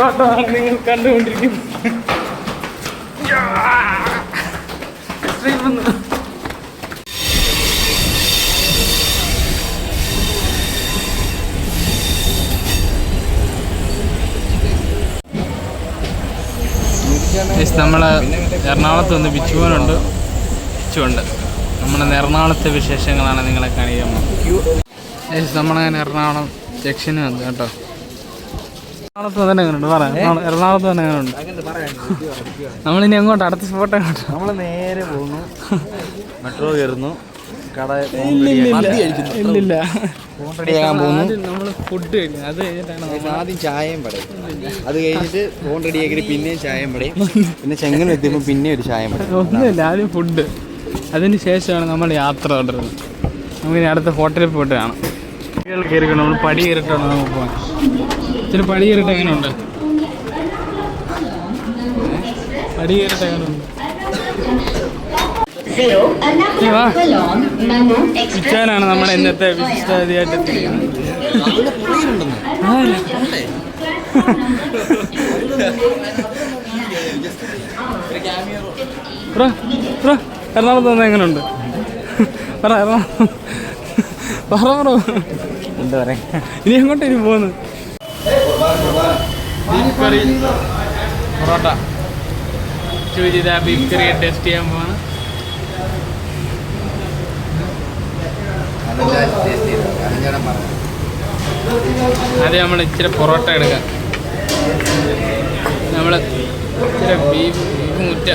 ഓട്ടമാണ് നിങ്ങൾ കണ്ടുകൊണ്ടിരിക്കുന്നത് നമ്മൾ എറണാകുളത്ത് വന്ന് ബിച്ചുവനുണ്ട് ബിച്ചുണ്ട് നമ്മുടെ എറണാകുളത്തെ വിശേഷങ്ങളാണ് നിങ്ങളെ കാണിക്കാൻ നമ്മളങ്ങനെ എറണാകുളം ജംഗ്ഷന് വന്നു കേട്ടോ. എറണാകുളത്ത് തന്നെ എങ്ങനെയുണ്ട് പറയാം എറണാകുളം- എറണാകുളത്ത് തന്നെ എങ്ങനെയുണ്ട് നമ്മളിനി എങ്ങോട്ട് അടുത്ത സ്പോട്ട് എങ്ങോട്ട്? നമ്മൾ നേരെ പോകുന്നു. മെട്രോ കയറുന്നു. കട ഇല്ലില്ല നമ്മൾ ഫുഡ് കഴിക്കും. അത് കഴിഞ്ഞിട്ടാണ് ആദ്യം ചായയും പടയും. അത് കഴിഞ്ഞിട്ട് ഫോൺ റെഡിയാക്കിയിട്ട് പിന്നെയും ചായയും പടയും. പിന്നെ എത്തിയപ്പോൾ പിന്നെ ഒരു ചായയും പടയും. ഒന്നുമില്ല ആദ്യം ഫുഡ് അതിന് ശേഷമാണ് നമ്മൾ യാത്ര തുടരുന്നത്. നമുക്കിനി അടുത്ത ഹോട്ടലിൽ പോയിട്ട് കാണാം. കയറിക്കണം നമ്മൾ പടി കയറിയിട്ടാണ് നമുക്ക് പോകാൻ. ഇച്ചിരി പടി കയറിയിട്ട് എങ്ങനെയുണ്ട്? പടി എങ്ങനെയുണ്ട്? നമ്മുടെ ഇന്നത്തെ വിശിഷ്ടാതിയായിട്ട് എറണാകുളത്ത് വന്ന എങ്ങനെയുണ്ട്? പറ എറണാകുളം പറ എന്താ പറയാ? ഇനി എങ്ങോട്ട് ഇനി പോകുന്നു beef curry porotta beef curry taste ചെയ്യാൻ പോവാണ്. ആദ്യം നമ്മൾ ഇച്ചിരി പൊറോട്ട എടുക്കാം. നമ്മൾ ഇച്ചിരി ബീഫ് ബീഫ് മുറ്റ.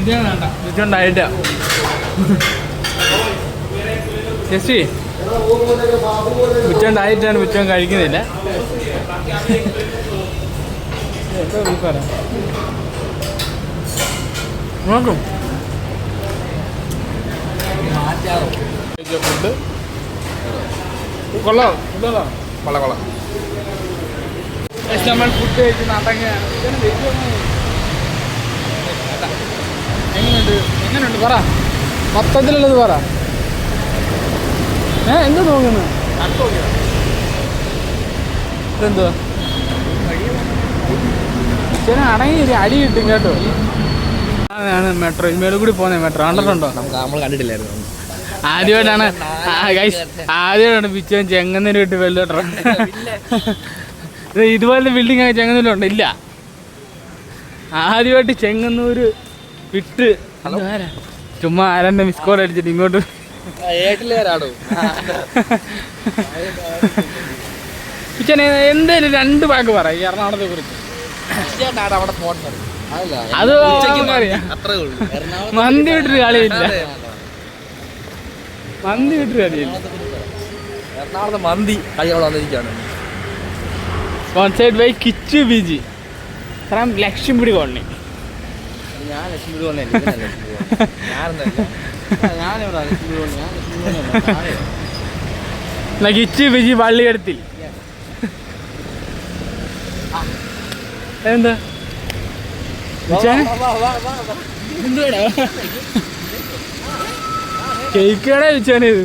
ഇതുകൊണ്ടായിട്ട ഉച്ച ഉച്ചണ്ടായിട്ടാണ് ഉച്ചം കഴിക്കുന്നില്ല. നോക്കും. ഫുഡ് കൊള്ളാം. കൊള്ളാം കൊള്ളാം. നമ്മൾ ഫുഡ് കഴിച്ച് വെജ് എങ്ങനെയുണ്ട്? എങ്ങനെയുണ്ട്? പറ. മൊത്തത്തിലുള്ളത് പറ. ഏ എന്താ തോന്നുന്നു? ഇതെന്തുവാ? ചില അടങ്ങി ഒരു അടി കിട്ടും കേട്ടോ. അതാണ് മെട്രോ മേളിൽ കൂടി പോകുന്നത് മെട്രോ കണ്ടിട്ടുണ്ടോ? നമ്മൾ കണ്ടിട്ടില്ലായിരുന്നു. ആദ്യമായിട്ടാണ്. ആദ്യമായിട്ടാണ് പിച്ചൻ ചെങ്ങന്നൂർ വിട്ട് വെല്ലോട്ടോ ഇതുപോലത്തെ ബിൽഡിംഗ് ഒക്കെ ചെങ്ങന്നൂരുണ്ട് ഇല്ല. ആദ്യമായിട്ട് ചെങ്ങന്നൂര് വിട്ട്? ചുമ്മാ ആരെന്നെ മിസ് കോൾ അടിച്ചിട്ട് ഇങ്ങോട്ട്. പിച്ചനെ എന്തേലും രണ്ട് വാക്ക് പറ ഈ എറണാകുളത്തെ കുറിച്ച്. അവിടെ പോകേണ്ടത് അതല്ല അത് മന്തി വിട്ടൊരു കളിയില്ല. മന്തി വിട്ടൊരു കളിയില്ല. എറണാകുളത്തെ മന്തി കളിയോളം വന്നിരിക്കുകയാണ്. Sponsored by Kichu Biji from Lakshmipudi colony ഞാൻ ലക്ഷ്മി ബിജി പള്ളിയെടുത്തിൽ എന്താ കേക്ക് കട വെച്ചാണ് ഇത്?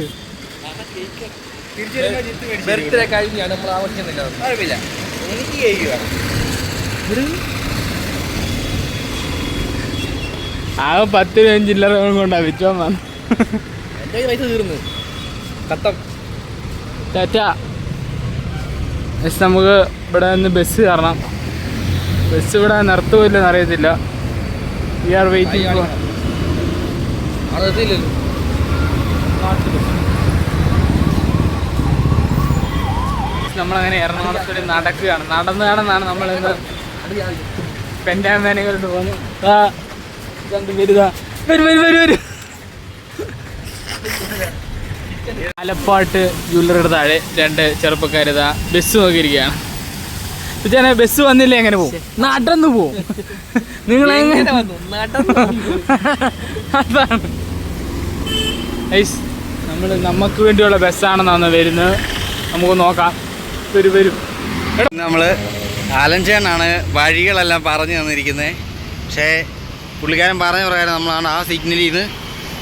ബർത്ത്ഡേ കഴിഞ്ഞാണ് നമ്മൾ ആവശ്യമില്ല എനിക്ക് കേക്ക് വേണം ആകെ പത്ത് രൂപ ചില്ലറ കൊണ്ടാ വെച്ചോൻ വന്നു. പൈസ തീർന്നു. കത്തം. ടാറ്റ. നെക്സ്റ്റ് നമുക്ക് ഇവിടെ നിന്ന് ബസ് കയറണം. ബസ് ഇവിടെ നിർത്തുമില്ലെന്ന് അറിയത്തില്ല. വി ആർ വെയിറ്റിംഗ് നമ്മളങ്ങനെ എറണാകുളത്തൊരു നടക്കുകയാണ്. നടന്നു നടന്നാണ് നമ്മൾ ഇന്ന് പെൻഡാമാനുകളുടെ പോകുന്നത് ആ രണ്ട് പേരുതാ വരും വരും വരും വരും. ആലപ്പാട്ട് ജ്വല്ലറിയുടെ താഴെ രണ്ട് ചെറുപ്പക്കാരിതാ ബസ് നോക്കിയിരിക്കുകയാണ്. ചേട്ടാ ബസ് വന്നില്ല എങ്ങനെ പോകും? നടന്നു പോവും നിങ്ങൾ എങ്ങനെ അതാണ്. നമ്മൾ നമുക്ക് വേണ്ടിയുള്ള ബസ്സാണെന്നാണ് വരുന്നത്. നമുക്ക് നോക്കാം. വരും വരും. നമ്മൾ ആലഞ്ചേനാണ് വഴികളെല്ലാം പറഞ്ഞു തന്നിരിക്കുന്നത് പക്ഷേ പുള്ളിക്കാരൻ പറഞ്ഞ പ്രകാരം നമ്മളാണ് ആ സിഗ്നലിൽ നിന്ന്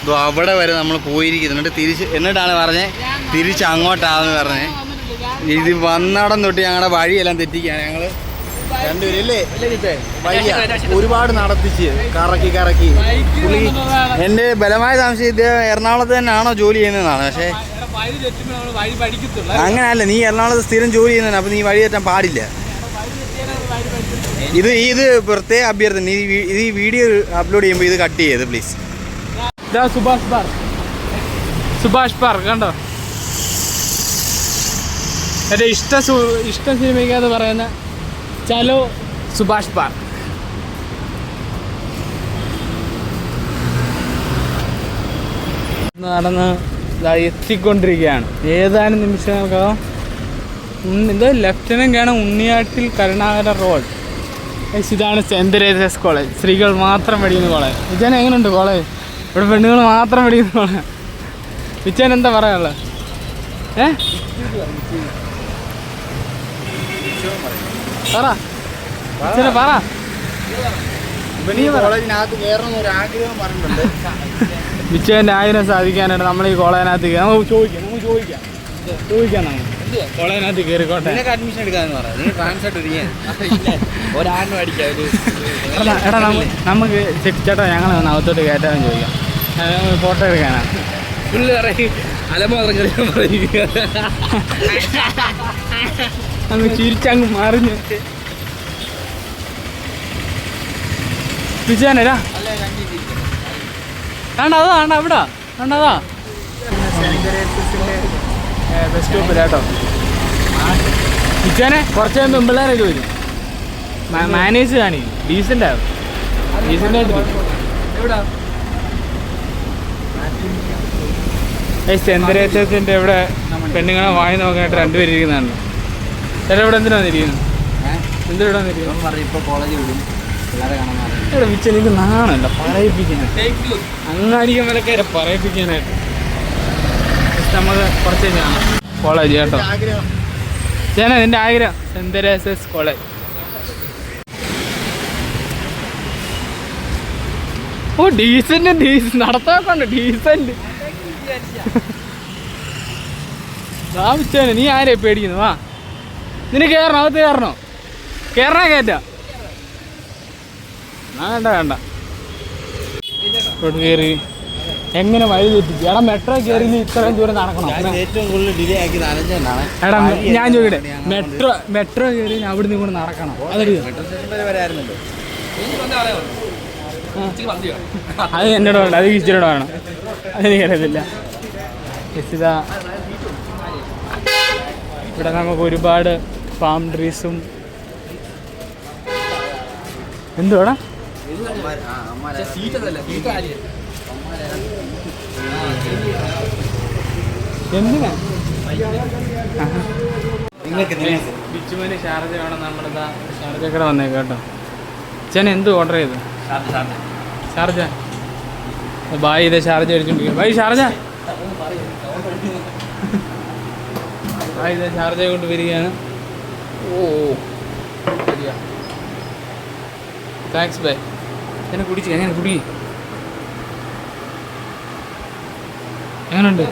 ഇതോ അവിടെ വരെ നമ്മൾ പോയിരിക്കുന്നുണ്ട്. തിരിച്ച് എന്നിട്ടാണ് പറഞ്ഞത് തിരിച്ച് അങ്ങോട്ടാണെന്ന് പറഞ്ഞത് ഇത് വന്നടം തൊട്ട് ഞങ്ങളുടെ വഴിയെല്ലാം തെറ്റിക്കാണ് ഞങ്ങൾ ഒരുപാട് നടത്തിച്ച് കറക്കി കറക്കി. പുള്ളി എന്റെ ബലമായ സംശയം ഇത് എറണാകുളത്ത് തന്നെയാണോ ജോലി ചെയ്യുന്നതെന്നാണ്. പക്ഷേ അങ്ങനെയല്ല നീ എറണാകുളത്ത് സ്ഥിരം ജോലി ചെയ്യുന്നതാണ് അപ്പം നീ വഴി തെറ്റാൻ പാടില്ല. ഇത് ഇത് പ്രത്യേക അഭ്യർത്ഥന. ഇത് ഈ വീഡിയോ അപ്ലോഡ് ചെയ്യുമ്പോൾ ഇത് കട്ട് ചെയ്ത് please Subhash park Subhash park കണ്ടോ? എന്റെ ഇഷ്ട ഇഷ്ട സിനിമയ്ക്കകത്ത് പറയുന്ന ചലോ സുഭാഷ് പാർക്ക് നടന്ന് എത്തിക്കൊണ്ടിരിക്കുകയാണ്. ഏതാനും നിമിഷങ്ങൾക്കകം ഇത് ലെഫ്റ്റനന്റ് ആണ് ഉണ്ണിയാട്ടിൽ കരുണാകര റോഡ്. ഇതാണ് സെന്റ് തെരേസസ് കോളേജ്. സ്ത്രീകൾ മാത്രം പഠിക്കുന്ന കോളേജ്. വിജയൻ എങ്ങനെയുണ്ട് കോളേജ്? ഇവിടെ പെണ്ണുങ്ങൾ മാത്രം പഠിക്കുന്ന കോളേജ്. വിജയൻ എന്താ പറയാനുള്ളത് ഏ? പറ. വിജയനെ പറ. കോളേജിനകത്ത് കയറണം ഒരു ആഗ്രഹം പറഞ്ഞിട്ടുണ്ട്. വിജയന്റെ ആയിരം സാധിക്കാനായിട്ട് നമ്മൾ ഈ കോളേജിനകത്ത് നമുക്ക് ചോദിക്കാം നമുക്ക് ചോദിക്കാം. ചോദിക്കാം നമുക്ക്. കോളേജിനകത്ത് കയറിക്കോട്ടെ നിനക്ക് അഡ്മിഷൻ എടുക്കാന്ന് പറയാം നീ ട്രാൻസ്ഫർ അടിക്കാം. ഒരു എടാ എടാ നമുക്ക് ചേട്ടാ ഞങ്ങൾ ഒന്ന് അകത്തോട്ട് കയറ്റാൻ ചോദിക്കാം. ഫോട്ടോ എടുക്കാനാ. ഫുള്ള് പറയും അലമാറം കളിയാൻ പറയും അങ്ങ് ചിരിച്ചങ്ങ് മറിഞ്ഞ്. വിജയനരാ വേണ്ട അതാ വേണ്ട അവിടെ. വേണ്ട അതാ. ബസ് സ്റ്റോപ്പിൽ കേട്ടോ. വിജയനെ കുറച്ച് കഴിയുമ്പോൾ പിള്ളേരൊക്കെ വരും. മാനേജ് കാണിക്കും ഡീസന്റ് ആവും ഡീസന്റ് ആയിട്ട് ചന്ദ്രേച്ചത്തിന്റെ ഇവിടെ പെണ്ണുങ്ങളെ വായി നോക്കാനായിട്ട് രണ്ടുപേരും ഇരിക്കുന്നതാണ്. ചേട്ടാ ഇവിടെ എന്തിനാ വന്നിരിക്കുന്നത്? എന്തിനാ ഇവിടെ വന്നിരിക്കുന്നത്? പറയും ഇപ്പൊ കോളേജിൽ വിടും. ഇവിടെ വിച്ച എനിക്ക് നാണല്ല. പറയിപ്പിക്കാനായിട്ട്. അങ്ങാടിക്കാൻ വിലക്കാരെ പറയിപ്പിക്കാനായിട്ട്. നമുക്ക് കുറച്ച് കാണാം കോളേജ് കേട്ടോ. ചേന നിന്റെ ആഗ്രഹം. Saint Teresa's college. ഓ ഡീസന്റ് ഡീസ് നടത്താക്കുണ്ട് ഡീസന്റ് സ്ഥാപിച്ചേനെ നീ ആരെ പേടിക്കുന്നു വാ. നിനക്ക് കേറണം അകത്ത് കയറണോ കയറണ കയറ്റാ വേണ്ട വേണ്ട. കേറി. കയറി എങ്ങനെ വഴി തെറ്റിച്ചു? എടാ മെട്രോ കയറി ഇത്രയും ദൂരം നടക്കണം. ഞാൻ ഏറ്റവും കൂടുതൽ ഡിലേ ആക്കി എടാ ഞാൻ ചോദിക്കട്ടെ മെട്രോ മെട്രോ കയറി അവിടെ നിന്ന് കൂടെ നടക്കണം? അത് എന്നോട് വേണ്ട അത് ഇച്ചിരിയോട് വേണം അതെനിക്കറിയത്തില്ല ഇതാ ഇവിടെ നമുക്ക് ഒരുപാട് പാം ട്രീസും എന്തുവാടാ? എന്തിനാ? നിങ്ങൾക്ക് ബിച്ചുമന് ഷാർജ വേണം നമ്മളിതാ കട വന്നേ കേട്ടോ. ചേന എന്ത് ഓർഡർ ചെയ്തു? ഷാർജ ബായ് ഇതേ ഷാർജ അടിച്ചോണ്ടിരിക്കും ബായ് ഷാർജ. ബായ് ഇതേ ഷാർജ കൊണ്ട് വരികയാണ്. ഓ താങ്ക്സ് ബൈ എന്നെ കുടിച്ച് എങ്ങനെ കുടി എങ്ങനെയുണ്ട്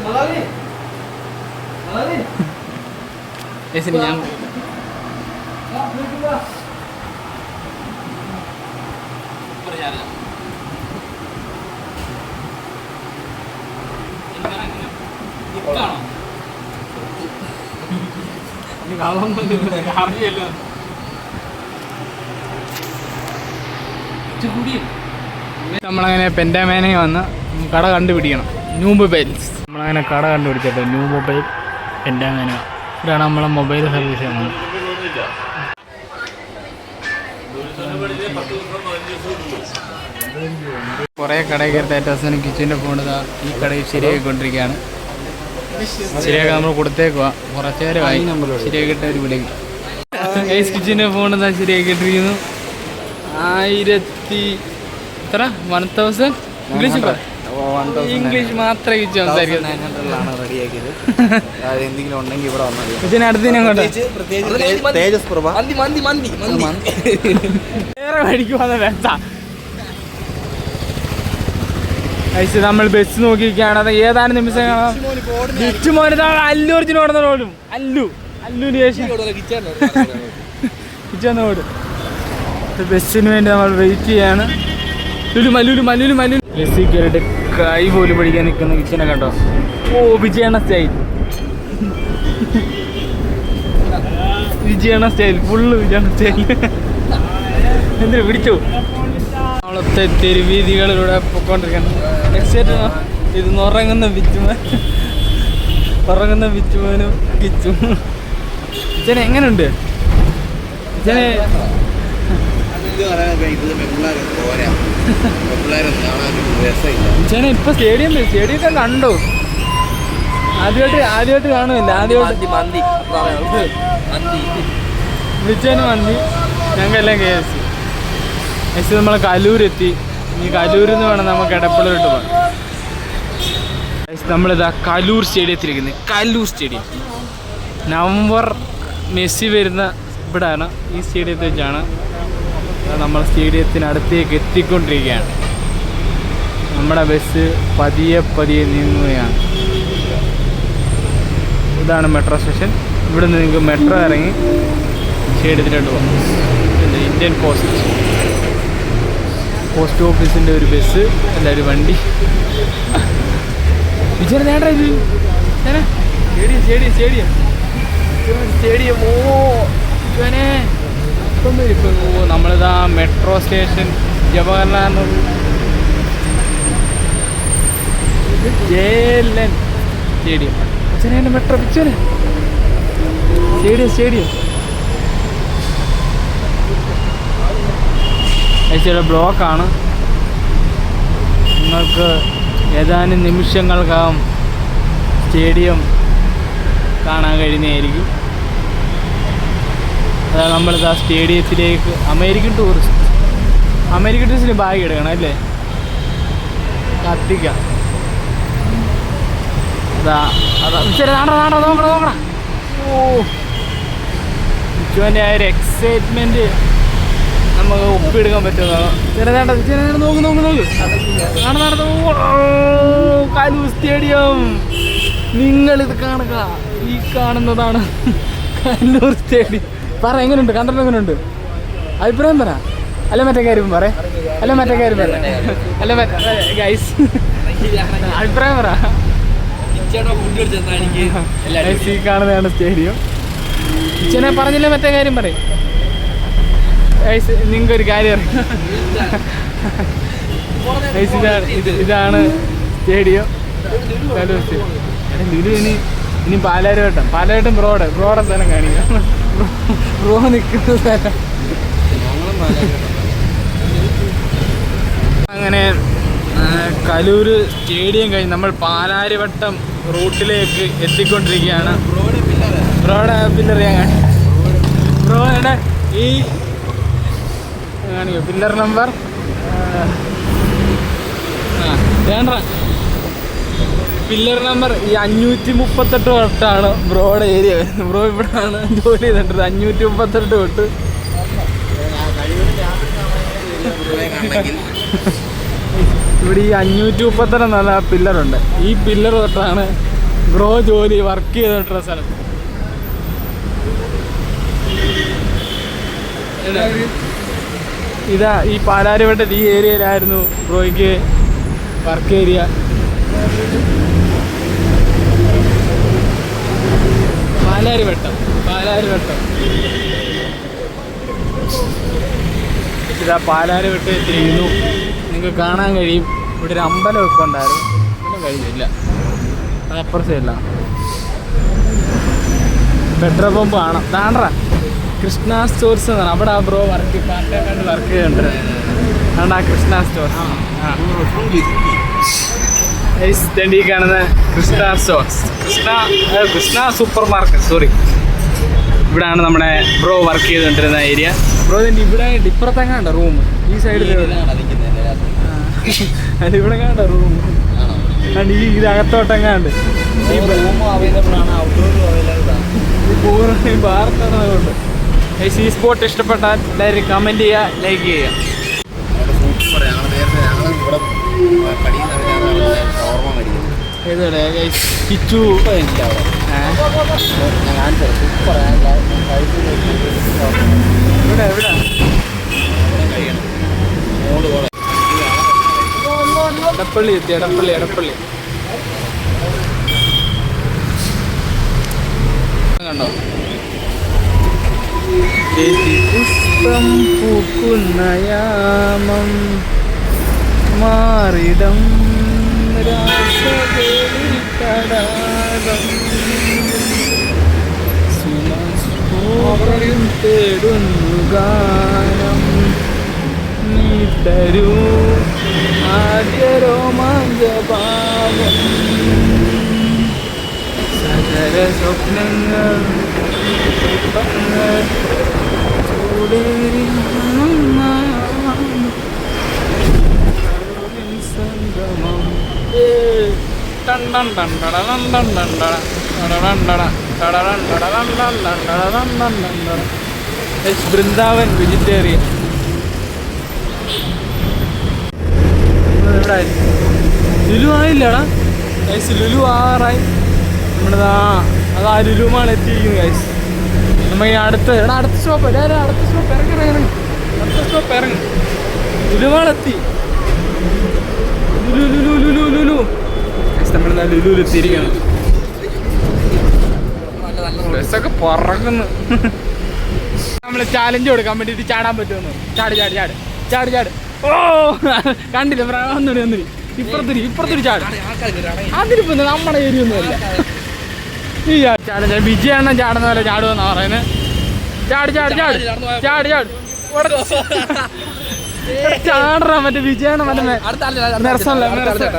ഞാൻ നമ്മളങ്ങനെ പെൻഡാമേനെ വന്ന് കട കണ്ടുപിടിക്കണം ന്യൂ മൊബൈൽസ് നമ്മളങ്ങനെ കട കണ്ടുപിടിച്ചിട്ട് ന്യൂ മൊബൈൽ എന്റെ അങ്ങനെ. ഇതാണ് നമ്മളെ മൊബൈൽ സർവീസ് ചെയ്യുന്നത് കുറേ കടയിൽ കയറി അവസാനം കിച്ചന്റെ ഇതാ ഈ കടയിൽ ശരിയായിക്കൊണ്ടിരിക്കുകയാണ്. ശരിയാക്കാൻ നമ്മൾ കൊടുത്തേക്കുക കുറച്ച് നേരമായി ശരിയാക്കിയിട്ട് ഒരു വിളിക്കും. കിച്ചന്റെ ഫോൺ ഇതാ ശരിയാക്കിയിട്ടിരിക്കുന്നു. ആയിരത്തി എത്ര? വൺ തൗസൻഡ് വിളിച്ചു പറ ഇംഗ്ലീഷ് മാത്രമേ യൂസ് സംസാരിക്കുന്നത് ആണ് റെഡിയാക്കിയത്. അത് എന്തെങ്കിലും ഉണ്ടെങ്കിൽ ഇവിടെ വന്നാൽ ഇതിനടുത്ത് ഞാൻ കൊണ്ട് പ്രത്യേകിച്ച് തേജസ് പ്രഭ. മന്തി മന്തി മന്തി മന്തി. വേറെ വേണ്ട. കഴിച്ച് നമ്മൾ ബസ് നോക്കിയിരിക്കുകയാണ്. അത് ഏതാനും നിമിഷം കാണാം ബിച്ചു മോനെ അല്ലു അർജുന ഓടുന്ന ഓടും അല്ലു. അല്ലു ഓടും. ബസ്സിന് വേണ്ടി നമ്മൾ വെയിറ്റ് ചെയ്യാണ്. ലുലു മല്ലൂലു മല്ലൂലു മല്ലു ബസ്സിൽ കയറിയിട്ട് കൈ പോലും പിടിക്കാൻ നിൽക്കുന്ന കിച്ചനെ കണ്ടോ? ഓ Vijayan style Vijayan style full Vijayan style എന്തിനു പിടിച്ചു? നമ്മളത്തെ തെരുവീതികളിലൂടെ പൊക്കോണ്ടിരിക്കണം എക്സൈറ്റ് ഇത് ഉറങ്ങുന്ന വിച്ചുമൻ ഉറങ്ങുന്ന വിച്ചുമനും കിച്ചും. ഇച്ചനെ എങ്ങനെയുണ്ട് ഇച്ചനെ ഇച്ചനെ ഇപ്പൊ സ്റ്റേഡിയം സ്റ്റേഡിയം കണ്ടു. ആദ്യമായിട്ട് ആദ്യമായിട്ട് കാണുന്നില്ല. ആദ്യമായിട്ട് മന്തി മന്തി. വിളിച്ചതിന് മന്തി. ഞങ്ങൾക്കെല്ലാം കെ എസ് എസ് നമ്മൾ കലൂരെത്തി. ഇനി കലൂരിൽ നിന്ന് വേണം നമുക്ക് എടപ്പള്ളിലോട്ട് പോകാം നമ്മളിതാ കലൂർ സ്റ്റേഡിയത്തിലിരിക്കുന്നത് കലൂർ സ്റ്റേഡിയം. നവംബർ മെസ്സി വരുന്ന ഇവിടെയാണ് ഈ സ്റ്റേഡിയത്തിൽ വെച്ചാണ്. നമ്മൾ സ്റ്റേഡിയത്തിനടുത്തേക്ക് എത്തിക്കൊണ്ടിരിക്കുകയാണ്. നമ്മുടെ ബസ് പതിയെ പതിയെ നീങ്ങുകയാണ്. ഇതാണ് മെട്രോ സ്റ്റേഷൻ. ഇവിടെ നിന്ന് നിങ്ങൾക്ക് മെട്രോ ഇറങ്ങി സ്റ്റേഡിയത്തിലോട്ട് പോകാം. ഇന്ത്യൻ പോസ്റ്റ് പോസ്റ്റ് ഓഫീസിന്റെ ഒരു ബസ് അല്ല ഒരു വണ്ടി. വിചാരം നേടാ ഇത്? Stadium stadium. Stadium stadium. ഓ വിജയനെ. ഇപ്പം ഇപ്പം നമ്മളിതാ മെട്രോ സ്റ്റേഷൻ ജവഹർലാൽ നെഹ്റു ജയലൻ സ്റ്റേഡിയം. അച്ഛനെ മെട്രോ പിക്ചർ സ്റ്റേഡിയം സ്റ്റേഡിയം. ചില ബ്ലോക്കാണ്. നിങ്ങൾക്ക് ഏതാനും നിമിഷങ്ങൾക്കകം സ്റ്റേഡിയം കാണാൻ കഴിയുന്നതായിരിക്കും. അതാ ആ സ്റ്റേഡിയത്തിലേക്ക് അമേരിക്കൻ ടൂറിസ്റ്റ്. അമേരിക്കൻ ടൂറിസ്റ്റിന് ബാഗ് എടുക്കണം അല്ലേ? കത്തിക്കാം. അതാ ഓ. ഉച്ചുവന്റെ ആ ഒരു എക്സൈറ്റ്മെന്റ് നമുക്ക് ഒപ്പിയെടുക്കാൻ പറ്റുന്നതാണ് ചെറുതാണ്ട ചെറുതാണ്ട് നോക്ക് നോക്ക് നോക്ക്. നടന്ന് നടന്ന് ഓ, കലൂർ സ്റ്റേഡിയം. നിങ്ങളിത് കാണുക. ഈ കാണുന്നതാണ് കല്ലൂർ സ്റ്റേഡിയം. പറ എങ്ങനെയുണ്ട് കണ്ടന്റ് എങ്ങനെയുണ്ട് അഭിപ്രായം പറ. അല്ല മറ്റേ കാര്യം പറ. അല്ല മറ്റേ കാര്യം പറ. അല്ല മറ്റേ ഗൈസ് അഭിപ്രായം പറ. ഈ കാണുന്നതാണ് സ്റ്റേഡിയം. ഇച്ചനെ പറഞ്ഞില്ല മറ്റേ കാര്യം പറയും നിങ്ങൾക്ക് ഒരു കാര്യം അറിയാം. ഇതാണ് സ്റ്റേഡിയം. ലുലു ഇനി ഇനി പാലാരിവട്ടം പാലാരിവട്ടം ബ്രോഡ് ബ്രോഡ് സ്ഥലം കാണിക്കാം. ബ്രോ നിൽക്കുന്ന സ്ഥലം. അങ്ങനെ കലൂര് സ്റ്റേഡിയം കഴിഞ്ഞ് നമ്മൾ പാലാരിവട്ടം റൂട്ടിലേക്ക് എത്തിക്കൊണ്ടിരിക്കുകയാണ്. ബ്രോഡ് പില്ലർ ഞാൻ കാണി ബ്രോയുടെ ഈ കാണിക്കും. പില്ലർ നമ്പർ ആ വേണ്ട പില്ലർ നമ്പർ ഈ അഞ്ഞൂറ്റി മുപ്പത്തെട്ട് തൊട്ടാണ്. ബ്രോയുടെ ഏരിയ വരുന്നത് ബ്രോ ഇവിടെയാണ് ജോലി ചെയ്തിട്ടത് അഞ്ഞൂറ്റി മുപ്പത്തെട്ട് തൊട്ട്. ഇവിടെ ഈ അഞ്ഞൂറ്റി മുപ്പത്തെട്ട് നല്ല പില്ലറുണ്ട് ഈ പില്ലർ തൊട്ടാണ് ബ്രോ ജോലി വർക്ക് ചെയ്തിട്ടുള്ള സ്ഥലം. ഇതാ ഈ പാലാരിവട്ടം ഈ ഏരിയയിലായിരുന്നു ബ്രോയ്ക്ക് വർക്ക് ഏരിയ പാലാരിവട്ടം പാലാരിവട്ടം ഇതാ പാലാരി വെട്ടം എത്തിയിരിക്കുന്നു നിങ്ങൾക്ക് കാണാൻ കഴിയും. ഇവിടെ ഒരു അമ്പലമൊക്കെ ഉണ്ടായിരുന്നു. ഒന്നും കഴിഞ്ഞില്ല. അത് അപ്പുറം സൈഡിലാണ് പെട്രോൾ പമ്പ് ആണ് താണ്ട്ര കൃഷ്ണ സ്റ്റോർസ് എന്നാണ് അവിടെ ആ bro work part time work ചെയ്യുന്നുണ്ട്. അതുകൊണ്ട് ആ കൃഷ്ണ സ്റ്റോർസ്? ആ. ഈ കാണുന്ന Krishna stores Krishna Krishna supermarket sorry ഇവിടാണ് നമ്മുടെ ബ്രോ വർക്ക് ചെയ്തുകൊണ്ടിരുന്ന ഏരിയ ബ്രോ ഇതിന്റെ ഇവിടെ ഇപ്പുറത്തെങ്ങാണ്ട റൂം ഈ സൈഡിൽ അല്ല ഇവിടെ കണ്ട റൂം ഈ ഈ അവൈലബിൾ ആണ്. ഔട്ട്ഡോർ അവൈലബിൾ ആണ്. പൂർണ ഈ സ്പോട്ട് ഇഷ്ടപ്പെട്ടാൽ എല്ലാവരും കമന്റ് ചെയ്യുക ലൈക്ക് ചെയ്യുക ഇവിടെ എവിടെ എടപ്പള്ളി എത്തി എടപ്പള്ളി എടപ്പള്ളി കണ്ടോ പുഷ്പം പൂക്കുന്ന യാമം മാറിടം തേടുന്നു ഗാനം. നീ തരൂ ആദ്യ രോമാഞ്ചഭാവം സകല സ്വപ്നങ്ങൾ ചൂടേറി ബൃന്ദാവൻ വെജിറ്റേറിയൻ എവിടെ ലുലു ആയില്ലടാ ഗൈസ് ലുലു ആറായി നമ്മുടെ അത് അതാ ലുലുമാണ് എത്തിയിരിക്കുന്നത് എത്തിയിരിക്കുന്നു ഗൈസ് നമ്മ ഈ അടുത്ത എടാ അടുത്ത സ്റ്റോപ്പ് എല്ലാവരും അടുത്ത സ്റ്റോപ്പ് ഇറങ്ങി ഇറങ്ങി അടുത്ത സ്റ്റോപ്പ് ഇറങ്ങി ലുലു മാൾ എത്തി ലുലു ലുലു ലുലു ലുലു ഗൈസ് നമ്മളിതാ ലുലുവിൽ എത്തിയിരിക്കുന്നു ബസ്സൊക്കെ പറക്കുന്നു. നമ്മൾ ചാലഞ്ച് കൊടുക്കാൻ വേണ്ടിയിട്ട് ചാടാൻ പറ്റുമെന്ന്. ചാട് ചാട് ചാട്. ചാട് ചാട്. ഓ കണ്ടില്ല? ഒന്നുകൂടി ഒന്നുകൂടി ഇപ്പുറത്തൊരു ഇപ്പുറത്തൊരു ചാട്. അതിലിപ്പോ നമ്മുടെ ഏരിയ ഒന്നുമല്ല ഈ ചാട് വിജയണ്ണൻ ചാടുന്ന പോലെ ചാടുമെന്നാ പറയുന്നത്. ചാട് ചാട് ചാട്. ചാട് ചാട്. ചാടറ മറ്റേ വിജയാണ് മറ്റേ മെ- നെർസണിലെ, നെർസൺ-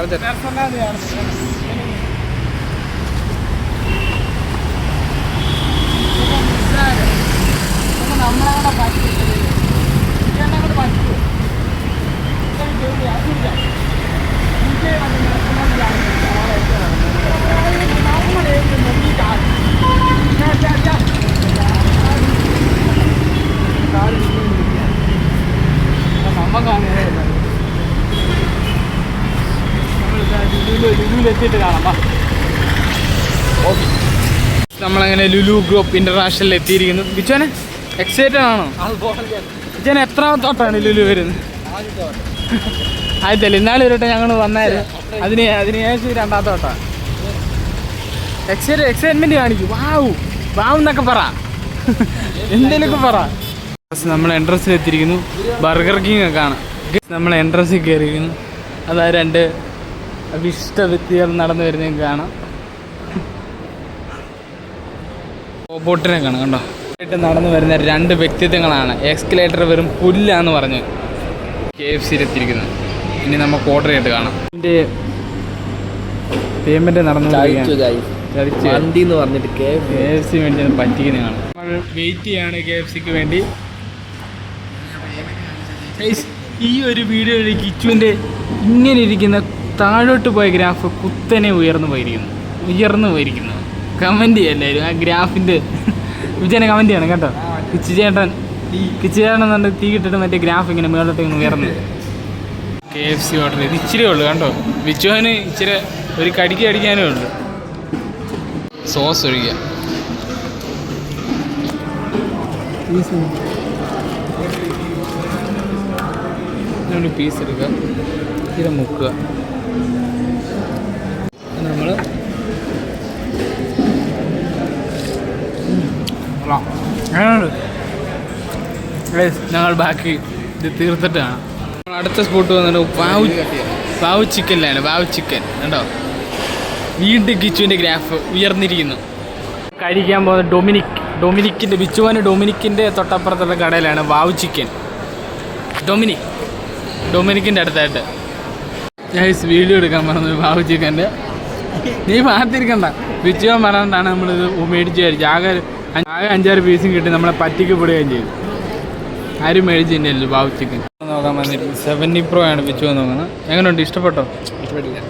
കാണാം. നമ്മളങ്ങനെ ലുലു ഗ്രൂപ്പ് ഇന്റർനാഷണലിൽ എത്തിയിരിക്കുന്നു. ബിച്ചോനെ എക്സൈറ്റഡ് ആണോ? ബിച്ചുവനെ എത്രാമത്തോട്ടാണ് ലുലു വരുന്നത്? ആയിട്ടല്ലേ ഇന്നാലും ഒരു ഞങ്ങൾ വന്നായിരുന്നു അതിന് അതിന് ശേഷം രണ്ടാമത്തോട്ടാ. എക്സൈറ്റ് എക്സൈറ്റ്മെന്റ് കാണിക്കും. വാവു വാവ് എന്നൊക്കെ പറ. എന്തേലൊക്കെ പറ? നമ്മൾ എൻട്രൻസിൽ എത്തിയിരിക്കുന്നു. ബർഗർ കിങ് ഒക്കെയാണ് നമ്മൾ എൻട്രൻസിൽ കയറിയിരിക്കുന്നു. അതാ രണ്ട് അഭിഷ്ട വ്യക്തികൾ നടന്നു വരുന്നത് കാണാം. റോബോട്ടിനെ കാണാം കണ്ടോ? ആയിട്ട് നടന്നു വരുന്ന രണ്ട് വ്യക്തിത്വങ്ങളാണ്. എക്സ്കലേറ്റർ വെറും പുല്ലാന്ന് പറഞ്ഞ് കെ എഫ് സിയിൽ എത്തിയിരിക്കുന്നു. ഇനി നമുക്ക് ഓർഡർ ചെയ്തിട്ട് കാണാം. ഇതിന്റെ പേയ്മെന്റ് നടന്നു വണ്ടി എന്ന് പറഞ്ഞിട്ട് കെ എഫ് സി വേണ്ടി പറ്റിക്കുന്നതാണ് നമ്മൾ വെയിറ്റ് ചെയ്യാണ് കെ എഫ് സിക്ക് വേണ്ടി. ഈ ഒരു വീഡിയോയിൽ കിച്ചുവിന്റെ ഇങ്ങനെ ഇരിക്കുന്ന താഴോട്ട് പോയ ഗ്രാഫ് കുത്തനെ ഉയർന്നു പോയിരിക്കുന്നു. ഉയർന്നു പോയിരിക്കുന്നു. കമന്റ് ചെയ്യല്ലായിരുന്നു ആ ഗ്രാഫിന്റെ വിജയനെ കമന്റ് ചെയ്യണം കേട്ടോ. കിച്ചു ചേട്ടൻ കിച്ചു ചേട്ടൻ എന്നുണ്ട് തീ കിട്ടിട്ട് മറ്റേ ഗ്രാഫ് ഇങ്ങനെ മേളോട്ട് ഇങ്ങനെ ഉയർന്നു. കെ എഫ് സി ഓർഡർ ചെയ്ത് ഇച്ചിരി ഉള്ളു കണ്ടോ? ബിച്ചുവിന് ഇച്ചിരി ഒരു കടിക്ക് അടിക്കാനേ ഉള്ളു. സോസ് ഒഴിക്കുക. രണ്ട് പീസ് എടുക്കുക. ഇത് മുക്കുക. നമ്മൾ ഞങ്ങൾ ബാക്കി ഇത് തീർത്തിട്ടാണ്. അടുത്ത സ്പോട്ട് വന്നിട്ട് വാവ് വാവ് ചിക്കനിലാണ് വാവ് ചിക്കൻ കണ്ടോ? വീണ്ടും കിച്ചുവിന്റെ ഗ്രാഫ് ഉയർന്നിരിക്കുന്നു. കഴിക്കാൻ പോകുന്ന ഡൊമിനിക് ഡൊമിനിക്കിന്റെ ബിച്ചുവാന് ഡൊമിനിക്കിന്റെ തൊട്ടപ്പുറത്തുള്ള കടയിലാണ് വാവ് ചിക്കൻ ഡൊമിനിക്. ഡൊമിനിക്കിന്റെ അടുത്തായിട്ട്. ഞാൻ വീഡിയോ എടുക്കാൻ പറഞ്ഞു വാവ് ചിക്കന്റെ നീ മാറ്റിരിക്കണ്ട വിജയം പറഞ്ഞിട്ടാണ് നമ്മളിത് മേടിച്ച് കഴിച്ചത്. ആകെ ആകെ അഞ്ചാറ് പീസും കിട്ടി നമ്മളെ പറ്റിക്ക് പിടുകയും ചെയ്തു. ആരും മേടിച്ച് തന്നെയല്ലോ വാവ് ചിക്കൻ നോക്കാൻ വന്നിട്ട് സെവന്റി പ്രോ ആണ് ബിച്ചു നോക്കുന്നത് എങ്ങനെയുണ്ട് ഇഷ്ടപ്പെട്ടോ? ഇഷ്ടപ്പെട്ടില്ല.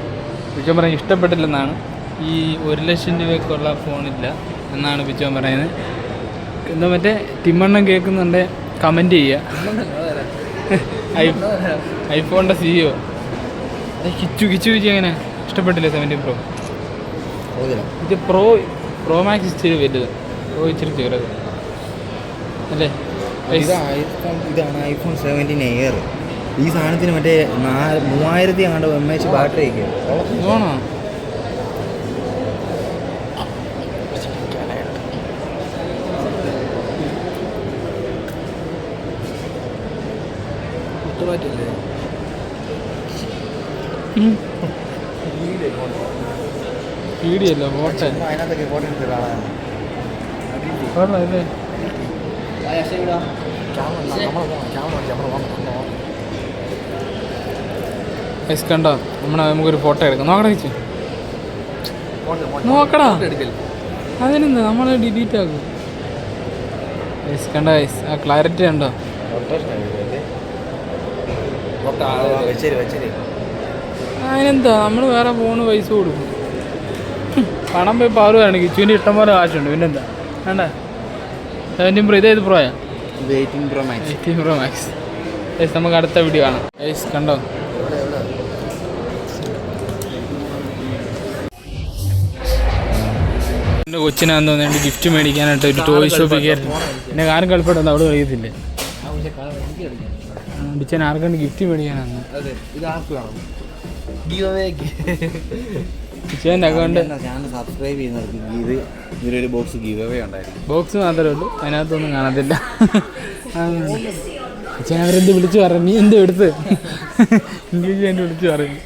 ബിച്ചോൻ പറയാൻ ഇഷ്ടപ്പെട്ടില്ലെന്നാണ്. ഈ ഒരു ലക്ഷം രൂപയ്ക്കുള്ള ഫോണില്ല എന്നാണ് ബിച്ചോൻ പറയുന്നത്. എന്താ മറ്റേ തിമ്മണ്ണം കേൾക്കുന്നുണ്ട് കമന്റ് ചെയ്യുക. ഐ- ഐഫോണിന്റെ സിഇഒ കിച്ചു കിച്ചു കിച്ചു എങ്ങനെ ഇഷ്ടപ്പെട്ടില്ലേ സെവന്റി പ്രോ ഇത് പ്രോ പ്രോ മാക്സ് ഇച്ചിരി വലുത്. പ്രോ ഇച്ചിരി ചെറുത്. അല്ലേ? ഇതാണ് ഐഫോൺ സെവന്റീൻ എയർ ഈ സാധനത്തിന് മറ്റേ മൂവായിരത്തി ആണ്ട് എം എച്ച് ബാറ്ററി ഒക്കെ. ഇതാണോ വീഡിയോ ഫോട്ടോ? അതിനകത്തൊക്കെ ഫോട്ടോ എടുത്ത് കാണാൻ അല്ലേ? കണ്ടോ? നമ്മളെ നമുക്കൊരു ഫോട്ടോ എടുക്കാം. നോക്കടാ ചേച്ചി. നോക്കടാ. അതിനെന്താ? നമ്മൾ ഡിലീറ്റ് ആക്കും. ഐസ് കണ്ടോ ഐസ് ആ ക്ലാരിറ്റി ഉണ്ടോ അതിനെന്താ? നമ്മൾ വേറെ ഫോണ് പൈസ കൊടുക്കും. പണം പോയി പാറുകയാണ് കിച്ചുവിന്റെ ഇഷ്ടം പോലെ കാശുണ്ട്. പിന്നെന്താ? വേണ്ട? സെവന്റീൻ പ്രോ ഇതേത് പ്രോയാ ഇത് eighteen pro max eighteen pro max ace നമുക്ക് അടുത്ത വീഡിയോ ആണ് ഏസ് കണ്ടോ? എന്റെ കൊച്ചിനാന്ന് തോന്നുന്നു ഗിഫ്റ്റ് മേടിക്കാനായിട്ട് ഒരു ടോയ് ഷോപ്പിൽ കയറി. എന്നെ കാരണം കളിപ്പെടുന്നത് അവിടെ കഴിയത്തില്ലേ ബിച്ചൻ ആർക്കാണ്ട് ഗിഫ്റ്റ് മേടിക്കാനാണ് ബിച്ചന്റെ അക്കൗണ്ട് ചാനൽ സബ്സ്ക്രൈബ് ചെയ്യുന്നവർക്ക് ഇതിലൊരു ബോക്സ് ഗീവ് അവേ ഉണ്ടായിരുന്നു. ബോക്സ് മാത്രമേ ഉള്ളൂ അതിനകത്തൊന്നും കാണത്തില്ല. അവരെന്ത് വിളിച്ചു പറഞ്ഞു? നീ എന്ത് എടുത്ത്? ഇംഗ്ലീഷ് എന്റെ വിളിച്ചു പറഞ്ഞു.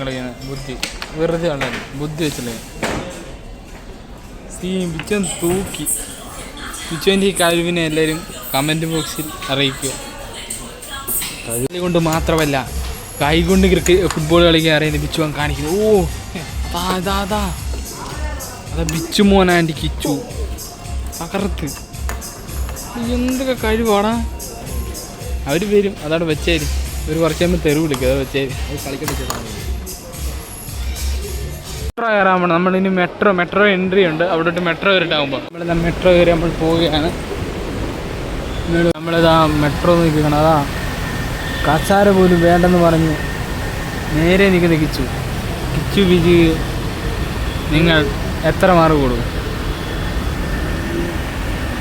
കളിക്കുന്നത് ബുദ്ധി വെറുതെ ഉള്ളത് ബുദ്ധി വെച്ചല്ലേ? സീ പിച്ചൻ തൂക്കി. പിച്ചന്റെ ഈ കഴിവിനെ എല്ലാവരും കമന്റ് ബോക്സിൽ അറിയിക്കുക. കഴിവ് കൊണ്ട് മാത്രമല്ല കൈകൊണ്ട് ക്രിക്കറ്റ് ഫുട്ബോൾ കളിക്കാൻ അറിയുന്ന ബിച്ചുവാൻ കാണിക്കുന്നു. ഓ അതാ അതാ അതാ അതാ ബിച്ചു മോനാന്റെ കിച്ചു. തകർത്ത്. എന്തൊക്കെ കഴിവാടാ? അവർ വരും. അതവിടെ വെച്ചേര്. ഒരു കുറച്ച് കഴിയുമ്പോൾ തെരുവ് വിളിക്കും. അത് വെച്ചേര് മെട്രോ കയറാൻ നമ്മളിനി മെട്രോ മെട്രോ എൻട്രി ഉണ്ട്. അവിടോട്ട് മെട്രോ കയറിട്ടാകുമ്പോൾ നമ്മൾ മെട്രോ കയറി നമ്മൾ പോവുകയാണ് നമ്മളിതാ മെട്രോ നിൽക്കണം അതാ. കസാര പോലും വേണ്ടെന്ന് പറഞ്ഞ് നേരെ എനിക്ക് കിച്ചു. കിച്ചു ബിജു നിങ്ങൾ എത്ര മാർക്ക് കൊടുക്കും?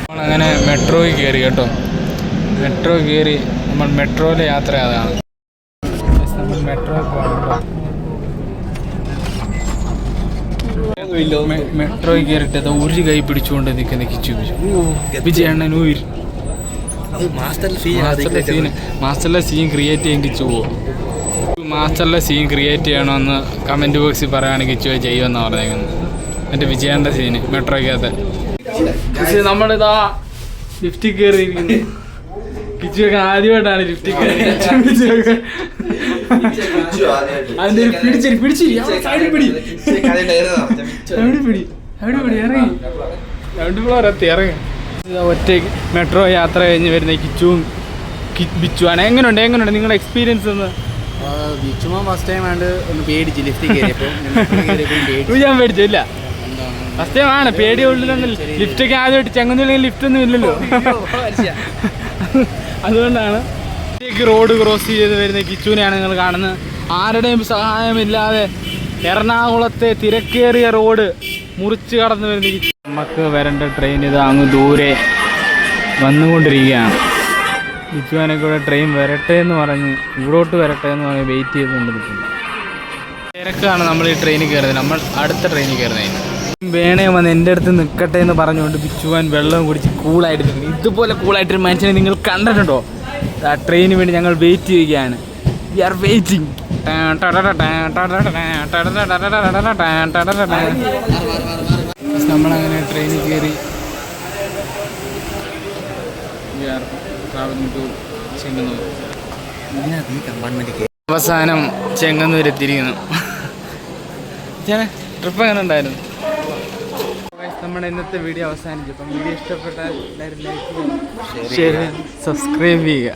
നമ്മളങ്ങനെ മെട്രോയിൽ കയറി കേട്ടോ. മെട്രോ കയറി നമ്മൾ മെട്രോയിലെ യാത്ര അതാണ്. നമ്മൾ മെട്രോ മെട്രോയിൽ കയറിട്ട് അത് ഒരു കൈ പിടിച്ചുകൊണ്ട് നിൽക്കുന്ന കിച്ചു ബിജു വിജയണ്ണൻ ഊര് മാസ്റ്ററിലെ സീൻ ക്രിയേറ്റ് ചെയ്യാൻ കിച്ചു പോകും മാസ്റ്ററിലെ സീൻ ക്രിയേറ്റ് ചെയ്യണമെന്ന് കമന്റ് ബോക്സിൽ പറയുകയാണെങ്കിൽ കിച്ചു ചെയ്യുമെന്ന് പറഞ്ഞേക്കുന്നത്. എന്റെ വിജയന്റെ സീന് മെട്രോയ്ക്കകത്ത്. പക്ഷേ നമ്മളിതാ ലിഫ്റ്റിൽ കയറിയിരിക്കുന്നു കിച്ചുവൊക്കെ ആദ്യമായിട്ടാണ് ലിഫ്റ്റിൽ കയറി അതിന്റെ പിടി. പിടി അവിടെ പിടി ഇറങ്ങി. രണ്ട് പിള്ളേർ എത്തി ഇറങ്ങി. ഒറ്റ മെട്രോ യാത്ര കഴിഞ്ഞ് വരുന്ന കിച്ചുവും ബിച്ചുവാണ്. എങ്ങനെയുണ്ട് എങ്ങനെയുണ്ട് നിങ്ങളുടെ എക്സ്പീരിയൻസ് ഒന്ന്? ബിച്ചുമോ ഫസ്റ്റ് ടൈം ആണ്ട് ഒന്ന് പേടിച്ചു ലിഫ്റ്റ് കയറിയപ്പോൾ ഞാൻ പേടിച്ചില്ല ഫസ്റ്റ് ടൈം ആണ് പേടി ഉള്ളിലുണ്ട് ലിഫ്റ്റൊക്കെ ആദ്യമായിട്ട് ചെങ്ങന്നൂരിൽ ലിഫ്റ്റ് ഒന്നും ഇല്ലല്ലോ. അതുകൊണ്ടാണ്. റോഡ് ക്രോസ് ചെയ്ത് വരുന്ന കിച്ചുവിനെയാണ് നിങ്ങൾ കാണുന്നത്. ആരുടെയും സഹായമില്ലാതെ എറണാകുളത്തെ തിരക്കേറിയ റോഡ് മുറിച്ച് കടന്നു വരുന്ന കിച്ചു. നമുക്ക് വരേണ്ട ട്രെയിൻ ഇത് അങ്ങ് ദൂരെ വന്നുകൊണ്ടിരിക്കുകയാണ്. കിച്ചുവിനെ ഇവിടെ ട്രെയിൻ വരട്ടെ എന്ന് പറഞ്ഞ് ഇവിടോട്ട് വരട്ടെ എന്ന് പറഞ്ഞ് വെയിറ്റ് ചെയ്തുകൊണ്ട് നിൽക്കുന്നു തിരക്കാണ് നമ്മൾ ഈ ട്രെയിനിൽ കയറുന്നത്. നമ്മൾ അടുത്ത ട്രെയിനിൽ കയറുന്നതിന്. വേണേ വന്ന് എന്റെ അടുത്ത് നിൽക്കട്ടെ എന്ന് പറഞ്ഞുകൊണ്ട് ബിച്ചുവാൻ വെള്ളം കുടിച്ച് കൂളായിട്ട് നിൽക്കുന്നു ഇതുപോലെ കൂളായിട്ടൊരു മനുഷ്യനെ നിങ്ങൾ കണ്ടിട്ടുണ്ടോ? ആ ട്രെയിനിന് വേണ്ടി ഞങ്ങൾ വെയിറ്റ് ചെയ്യുകയാണ്. വി ആർ വെയിറ്റിംഗ് നമ്മളങ്ങനെ ട്രെയിനിൽ കയറി we are travelling to Chengannur അവസാനം ചെങ്ങന്നൂർ എത്തിയിരിക്കുന്നു ട്രിപ്പ് എങ്ങനെ ഉണ്ടായിരുന്നു? നമ്മുടെ ഇന്നത്തെ വീഡിയോ അവസാനിച്ചു. അപ്പം വീഡിയോ ഇഷ്ടപ്പെട്ടാൽ എല്ലാവരും ലൈക്ക് ചെയ്യുക ഷെയർ സബ്സ്ക്രൈബ് ചെയ്യുക.